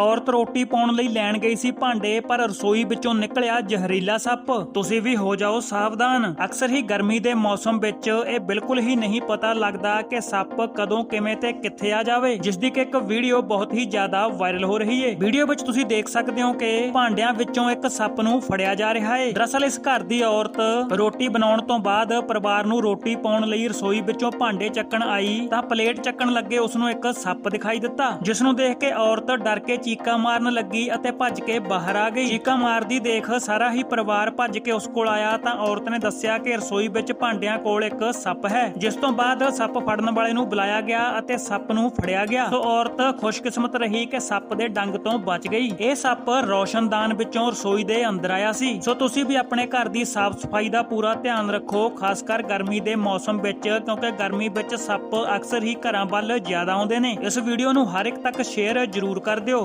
ਔਰਤ ਰੋਟੀ ਪਾਉਣ ਲਈ ਲੈਣ ਗਈ ਸੀ ਭਾਂਡੇ, ਪਰ ਰਸੋਈ ਵਿੱਚੋਂ ਨਿਕਲਿਆ ਜ਼ਹਿਰੀਲਾ ਸੱਪ। ਤੁਸੀਂ ਵੀ ਹੋ ਜਾਓ ਸਾਵਧਾਨ। ਅਕਸਰ ਹੀ ਗਰਮੀ ਦੇ ਮੌਸਮ ਵਿੱਚ ਇਹ ਬਿਲਕੁਲ ਹੀ ਨਹੀਂ ਪਤਾ ਲੱਗਦਾ ਕਿ ਸੱਪ ਕਦੋਂ, ਕਿਵੇਂ ਤੇ ਕਿੱਥੇ ਆ ਜਾਵੇ ਜਿਸ ਦੀ ਕਿ ਇੱਕ ਵੀਡੀਓ ਬਹੁਤ ਹੀ ਜ਼ਿਆਦਾ ਵਾਇਰਲ ਹੋ ਰਹੀ ਹੈ ਵੀਡੀਓ ਵਿੱਚ ਤੁਸੀਂ ਦੇਖ ਸਕਦੇ ਹੋ ਕਿ ਭਾਂਡਿਆਂ ਵਿੱਚੋਂ ਇੱਕ ਸੱਪ ਨੂੰ ਫੜਿਆ ਜਾ ਰਿਹਾ ਹੈ ਦਰਅਸਲ ਇਸ ਘਰ ਦੀ ਔਰਤ ਰੋਟੀ ਬਣਾਉਣ ਤੋਂ ਬਾਅਦ ਪਰਿਵਾਰ ਨੂੰ ਰੋਟੀ ਪਾਉਣ ਲਈ ਰਸੋਈ ਵਿੱਚੋਂ ਭਾਂਡੇ ਚੱਕਣ ਆਈ, ਤਾਂ ਪਲੇਟ ਚੱਕਣ ਲੱਗੇ ਉਸ ਨੂੰ ਇੱਕ ਸੱਪ ਦਿਖਾਈ ਦਿੱਤਾ ਜਿਸ ਨੂੰ ਦੇਖ ਕੇ ਔਰਤ ਡਰ ਕੇ ਚੀਕਾਂ ਮਾਰਨ ਲੱਗੀ ਅਤੇ ਭੱਜ ਕੇ ਬਾਹਰ ਆ ਗਈ। ਚੀਕਾਂ ਮਾਰਦੀ ਦੇਖ ਸਾਰਾ ਹੀ ਪਰਿਵਾਰ ਭੱਜ ਕੇ ਉਸ ਕੋਲ ਆਇਆ ਤਾਂ ਔਰਤ ਨੇ ਦੱਸਿਆ ਕਿ ਰਸੋਈ ਵਿੱਚ ਭਾਂਡਿਆਂ ਕੋਲ ਇੱਕ ਸੱਪ ਹੈ, ਜਿਸ ਤੋਂ ਬਾਅਦ ਸੱਪ ਫੜਨ ਵਾਲੇ ਨੂੰ ਬੁਲਾਇਆ ਗਿਆ ਅਤੇ ਸੱਪ ਨੂੰ ਫੜਿਆ ਗਿਆ। ਸੋ ਔਰਤ ਖੁਸ਼ਕਿਸਮਤ ਰਹੀ ਕਿ ਸੱਪ ਦੇ ਡੰਗ ਤੋਂ ਬਚ ਗਈ। ਇਹ ਸੱਪ ਰੌਸ਼ਨਦਾਨ ਵਿੱਚੋਂ ਰਸੋਈ ਦੇ ਅੰਦਰ ਆਇਆ ਸੀ। ਸੋ ਤੁਸੀਂ ਵੀ ਆਪਣੇ ਘਰ ਦੀ ਸਾਫ਼ ਸਫ਼ਾਈ ਦਾ ਪੂਰਾ ਧਿਆਨ ਰੱਖੋ, ਖਾਸ ਕਰ ਗਰਮੀ ਦੇ ਮੌਸਮ ਵਿੱਚ, ਕਿਉਂਕਿ ਗਰਮੀ ਵਿੱਚ ਸੱਪ ਅਕਸਰ ਹੀ ਘਰਾਂ ਵੱਲ ਜ਼ਿਆਦਾ ਆਉਂਦੇ ਨੇ। ਇਸ ਵੀਡੀਓ ਨੂੰ ਹਰ ਇੱਕ ਤੱਕ ਸ਼ੇਅਰ ਜ਼ਰੂਰ ਕਰ ਦਿਓ।